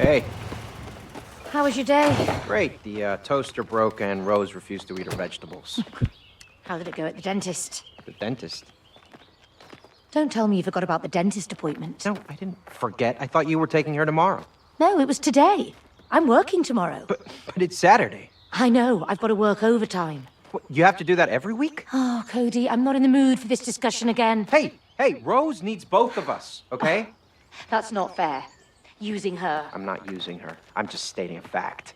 Hey, How was your day? great. The uh, toaster broke and Rose refused to eat her vegetables. How did it go at the dentist? The dentist. Don't tell me you forgot about the dentist appointment. No, I didn't forget. I thought you were taking her tomorrow. No, it was today. I'm working tomorrow. But but it's Saturday. I know, I've got to work overtime. What, you have to do that every week? Oh, Cody, I'm not in the mood for this discussion again. Hey, hey, Rose needs both of us, okay? That's not fair Using her. I'm not using her. I'm just stating a fact.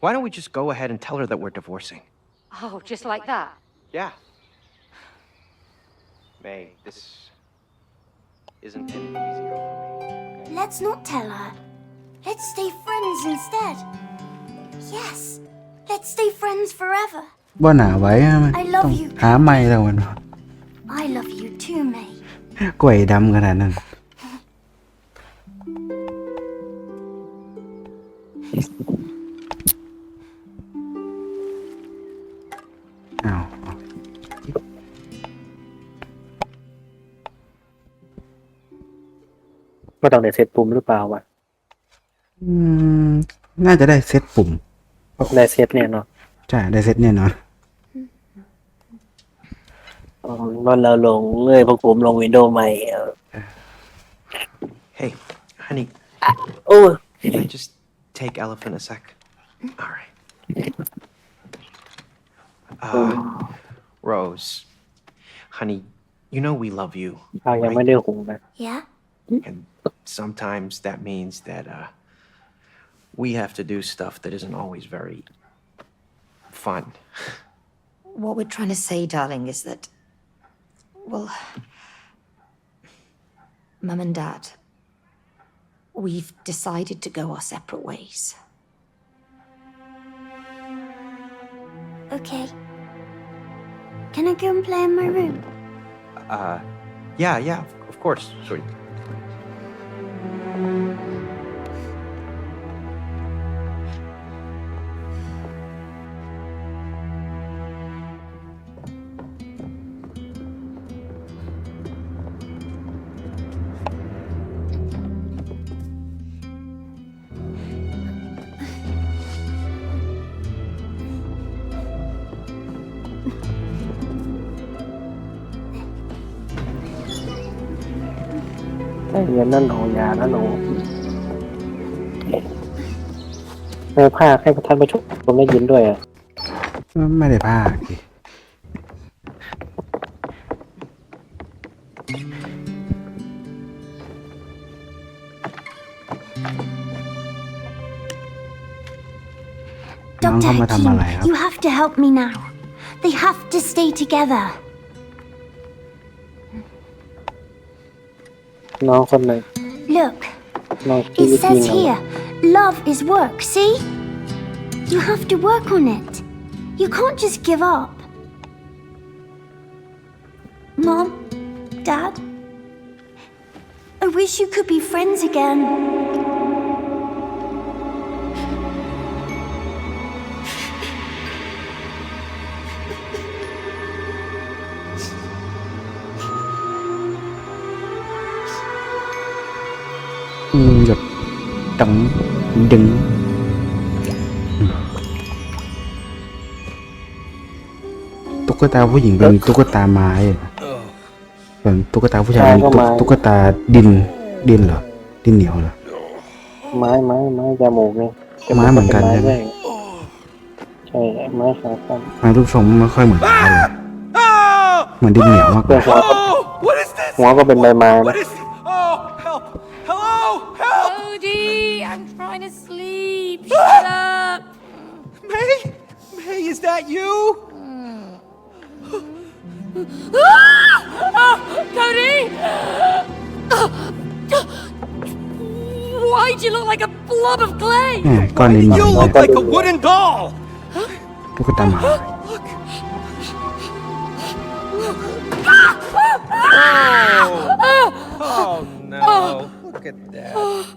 Why don't we just go ahead and tell her that we're divorcing? Oh, just like that? Yeah. May, this isn't any easier for me. okay? Let's not tell her. Let's stay friends instead. Yes, let's stay friends forever. บ่หนาไว้อะมัน I love ต้อง you หาไม่แล้วมัน I love you too, May. กล้วยดำขนาดนั้น อ้าวก็ต้องได้เซตปุ่มหรือเปล่าวะอืม น่าจะได้เซตปุ่ม ได้เซตเนี่ยเนาะใช่ได้เซตแน่นอนอ๋อมันเราลงเลยพวกผมลงวินโดว์ใหม่เออ Hey, honey, โอ้ย can I just take Elephant a sec? All right. Uh, Rose, honey, you know we love you, ข้าวยังไม่ได้หุงนะ Yeah? and sometimes that means that uh, we have to do stuff that isn't always very fun. What we're trying to say, darling, is that. Well. Mum and Dad. We've decided to go our separate ways. Okay. Can I go and play in my room? Uh, yeah, yeah, of course, sweet. ไอ้เงินนั่นของยานะหนูเออภาคให้ท่านผู้ชมผมได้ยินด้วยอะไม่ได้พาดิน้อง Dr. เข้ามาทำอะไรครับ Hakim, you have to help me now. They have to stay together. น้องคนหนึ่ง Look, น้องที่ it วิธี says หนึ่ง here love is work, see? You have to work on it. You can't just give up. Mom, Dad, I wish you could be friends again. ตงดึงอืมตุ๊กตาผู้หญิงเป็นตุ๊กตาไม้อะส่วนตุ๊กตาผู้ชายเป็นตุ๊กตุ๊กตาดินดินเหรอดินเหนียวเหรอไม้ไม้ไม้จมูกเนี่ยไม้เหมือนกันใช่ไหมใช่ไม้ขาตั้งมารูปทรงไม่ค่อยเหมือนไม้เลยเหมือนดินเหนียวมากกแต่ว่าหัวก็ Oh, what is this? หัวก็เป็นใบไม้นะ I'm trying to sleep. Shut up. May? May, is that you? Ah! Cody! Why'd you look like a blob of clay? Hmm, Why you look like a wooden doll? Look at that. Ah! Oh. Ah! oh no. Look at that.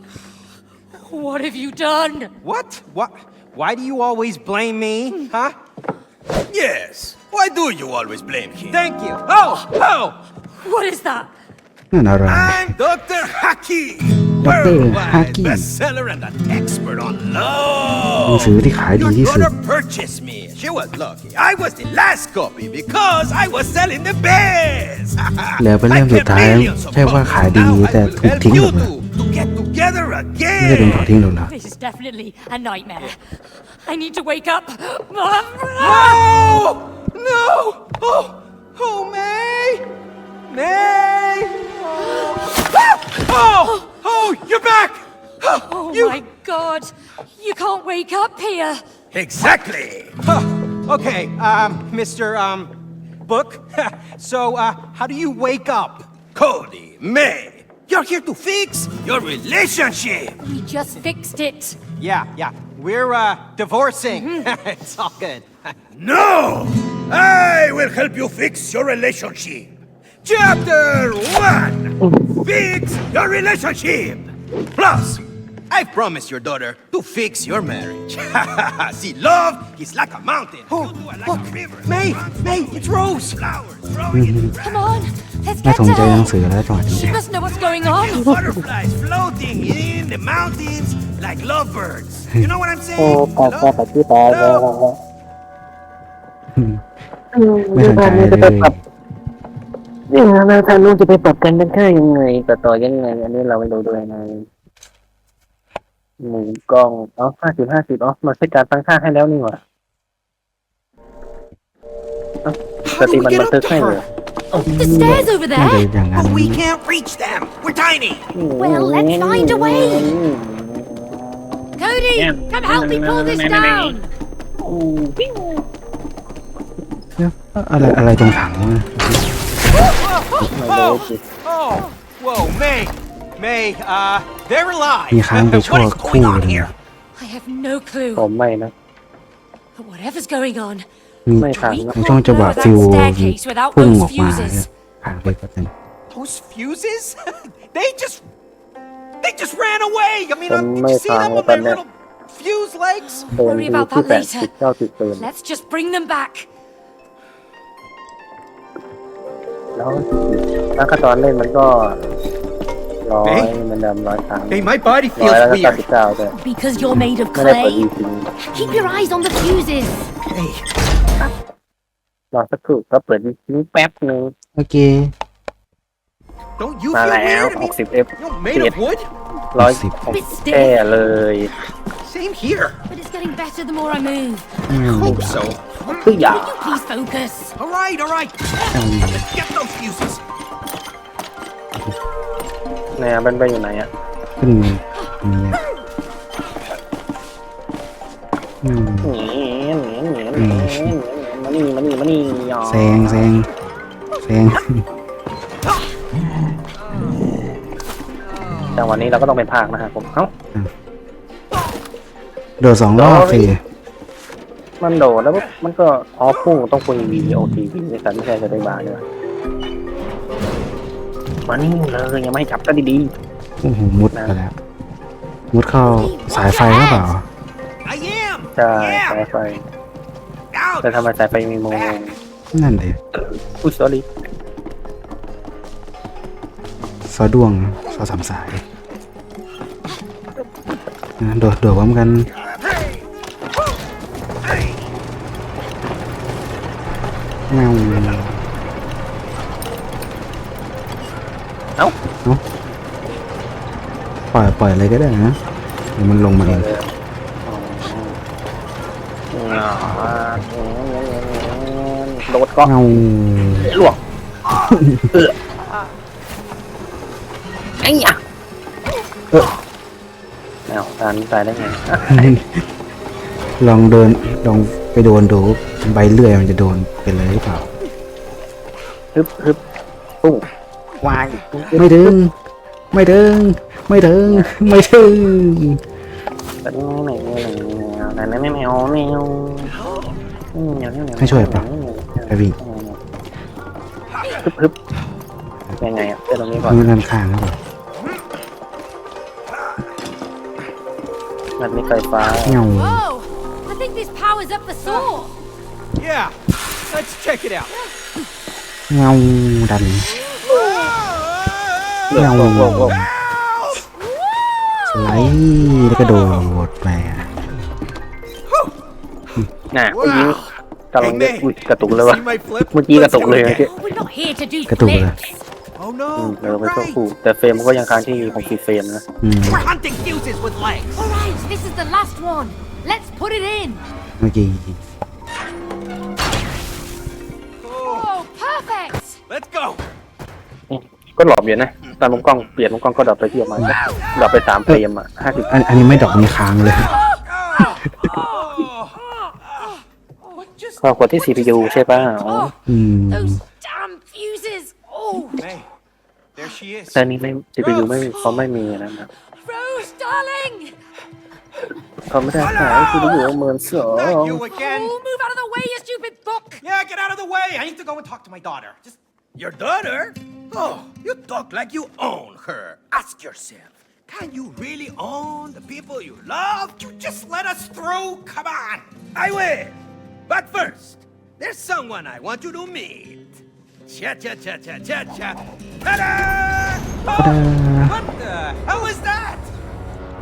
What have you done? What? What? Why do you always blame me? Huh? Yes. Why do you always blame him? Thank you. Oh, oh! What is that? นั่นอะไร I'm Dr. Haki! Dr. worldwide Haki. bestseller and an expert on หนัง love. สือที่ขายดี Your ที่สุด daughter purchased me. She was lucky. I was the last copy because I was selling the best. แล้วเป็นเรื่อง I สุด kept ท้าย millions of ใช่ว่า copies. ขายดี Now I แต่ will ถูก help ทิ้งหม you ดเลย two to get together again! This is definitely a nightmare. I need to wake up. No! No! Oh! Oh, May! May! Oh! Oh! oh you're back! Oh, oh you... my god! You can't wake up here! Exactly! Huh. Okay, um, Mr. Um, Book. so, uh, how do you wake up? Cody, May, you're here to fix your relationship. We just fixed it. Yeah, yeah. We're uh, divorcing. it's all good. No! I will help you fix your relationship. Chapter 1 Fix your relationship. Plus, I promised your daughter to fix your marriage. See, love is like a mountain. Oh, you two are like look, a river. May, May, it's Rose. Flowers growing in the ground. Come on. Let's น่า get สน to ใจหนัง her. สือแล้วจังหวะนี้ She must know what's going on. Butterflies floating in the mountains like lovebirds. You know what I'm โอ้ saying? ปากแค่ปากที่ตายแล้ว Love. ไม่สนใจเลย นี่นะทางนู้นจะไปปรับกันเป็นค่ายังไงต่อต่อยังไง อันนี้เราไม่รู้ด้วยนะ หมุนกล้องอ๋อห้าสิบห้าสิบอ๋อมันใช้การตั้งค่าให้แล้วนี่หว่าเอ้าส How ติ do มั we น get บันทึก up to ให้เลย her? The stairs over น่าจะ there. อย่างนั้น Oh, we can't reach them. We're tiny. Well, let's find a way. Cody, come help me pull this down. อะไรอะไรตรงถังวะ Oh, oh, whoa, May. May, uh, they're alive. มีค้างไปชั่ว what is คู่ going on เลย here? นะ I have no clue. ผมไม่นะ But whatever's going on, มี ไม่ทัน we นะ ในช่วง can't จังห go วะ that ฟิว staircase without พุ่ง those ออกมาเนี่ย fuses. ผ่านไปก็เต็ม Those fuses? they just, they just ran away. I mean,ผม uh, did ไม่ you see ฟัง them แล้ว with ตอน their เนี้ย little fuse legs? เดิน Worry ดู about ที่ that แปดสิบ later. เก้าสิบเตือน Let's just bring them back. แล้วถ้าขั้นตอนเล่นมันก็ ร้อย เอ๊ะ มันดำร้อยครั้ง Hey, my body ร้อย feels แล้วก็เก้า weird. สิบเก้าด้วย Because you're made of ไม่ได้เปิด clay. ดีจริง Keep your eyes on the fuses. Hey, รอสักครู่ก็เปิดดีจริงแป๊บนึง โอเค don't you มา feel แล้ว weird? I ห mean, กสิบเอฟ you know, made of wood? ร้อย สิบ หก Bit แค่ stiff, เลย Same here. but it's getting better the more I move. อืม Hope so. คืออย่า Will you please focus? All right, all right. อืม Let's get those fuses. แนวเป็นไปอยู่ไหนอะขึ้นเนี่อืมหนีหนีหนีหนีมานี่มานี่มานี่ยอแซงแซงแซงแต่วันนี้เราก็ต้องเป็นภาคนะครับผมเอ้าโดดสองรอบสิมันโดดแล้วมันก็อ๋อพุ่งต้องคุยวีดีโอทีวีในสันไม่ใช่จะได้บาร์ด้วย มานี่เลยยังไม่ให้จับก็ดีโอ้โหมุดไปแล้วมุดเข้าสายไฟหรือเปล่า I am. ๆใช่สายไฟ Out. แต่ทำไมสายไฟมีโมงนั่นเด็อุ้ยสอรี่ซอดวงซอสามสายอะโดดโดดพร้อมกันเงาเล่อยปล่อยอะไรก็ได้นะเดี๋ยวมันลงมาเองโดดก็เงาหลวงเออไอ้ยะเออเอาตานตายได้ไงลองเดินลองไปโดนดูใบเลื่อยมันจะโดนไปเลยหรือเปล่าฮึบฮึบปุ้งวายไม่ดึง ไม่ดึง ไม่ถึง ไม่ถึงให้ช่วยป่ะไอวิ่งฮึบๆยังไงอะเดี๋ยวตรงนี้ก่อนมือด้นข้างแล้วป่ะมันมีไฟฟ้า เงา I think this powers up the saw. Yeah, let's check it out. เงาดันเงา แล้วก็โดดไปน่ะเมื่อกี้กำลัง Hey, จะ May. อุ๊ยกระตุกเลยวะ See my flip? เมื่อกี้กระตุก Let's เลย do it เมื่อกี้ again. We're not here to do กระตุกเลย flips. Oh อืม no, เรา you're ไปตัว right. คู่แต่เฟรมมันก็ยังค้างที่60เฟรมนะ อืม We're hunting fuses with legs. All right, this is the last one. Let's put it in. เมื่อกี้ Oh, perfect. Let's go. ก็หลอบอยู่นะตามมุมกล้องเปลี่ยนมุมกล้องก็ดรอปไปที่ประมาณดรอปไปสามเฟรมอะห้าสิบอันอันนี้ไม่ดอกมีค้างเลย What just ก็กดที่ CPU ใช่ป่ะอ๋ออืม Those damn fuses. Oh, May? There she is. แต่อันนี้ไม่ CPU ไม่เขาไม่มีนะครับ Rose, darling. เขาไม่ได้ขาย CPU เหมือนสอง Not you again. Oh, move out of the way, you stupid book. Yeah, get out of the way. I need to go and talk to my daughter. Just your daughter? Oh, you talk like you own her. Ask yourself, can you really own the people you love? You just let us through. Come on. I will. But first, there's someone I want you to meet. Cha cha cha cha cha cha. Ta-da! Oh, what the hell is that?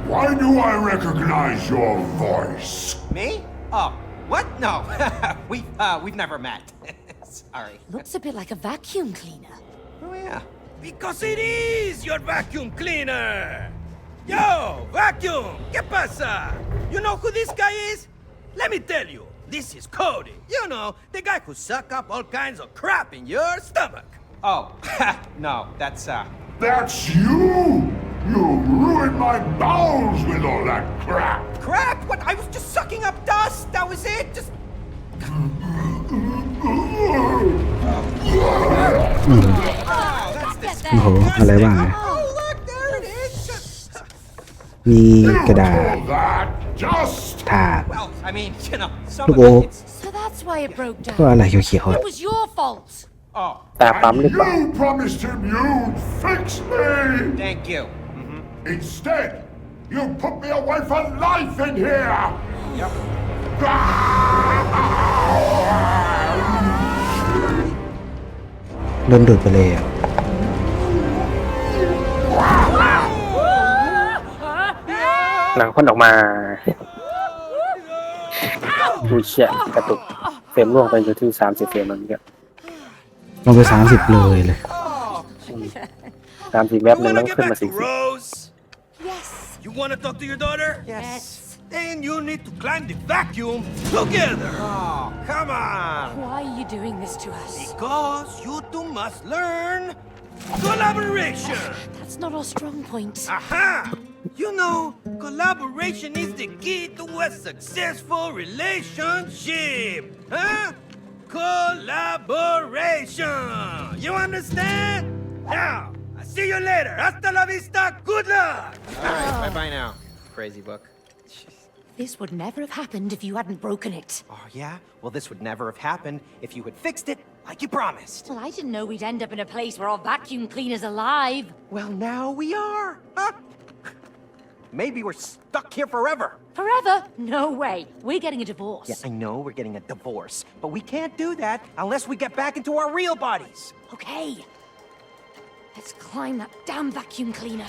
Why do I recognize your voice? Me? Oh, what? No, we've uh, we've never met. Sorry. Looks a bit like a vacuum cleaner. Oh yeah. Because it is your vacuum cleaner. Yo, vacuum, ¿qué pasa? You know who this guy is? Let me tell you. This is Cody. You know, the guy who suck up all kinds of crap in your stomach. Oh, no, that's uh. That's you! You ruined my bowels with all that crap! Crap! What? I was just sucking up dust. That was it. Just. โอ้โห อะไรบ้างเนี่ย Oh, look, there it is. มีกระดาษ All that just ถาด Well, I mean, you know, some Look, of oh. it, it's... So that's why it broke ก็ down. อะไรเขียวๆ It อะ was your fault. Oh, ตาปั๊มหรือเปล่า you promised him you'd fix me! thank you. Instead, you put me away for life in here! Yep. โดนดูดไปเลยอะหนังพ่นออกมาดูเชี่ยกระตุกเฟรมล่วงไปอยู่ที่สามสิบเฟรมมันก็ลงไปสามสิบเลยเลยสามสิบแวบ You หนึ่งแล้ว wanna ก็ get ขึ้นมา back สี่ to สิบ Rose? Yes. You wanna talk to your daughter? Yes. Then you need to climb the vacuum together. Oh, come on. Why are you doing this to us? Because you two must learn collaboration. That's not our strong point. Aha! You know, collaboration is the key to a successful relationship. Huh? Collaboration. You understand? Now, I see you later. Hasta la vista. Good luck. All right, bye bye now, crazy book. This would never have happened if you hadn't broken it. Oh, yeah? Well, this would never have happened if you had fixed it like you promised. Well, I didn't know we'd end up in a place where our vacuum cleaner's alive. Well, now we are. Huh? Maybe we're stuck here forever. Forever? No way. We're getting a divorce. Yeah, I know we're getting a divorce, but we can't do that unless we get back into our real bodies. Okay. Let's climb that damn vacuum cleaner.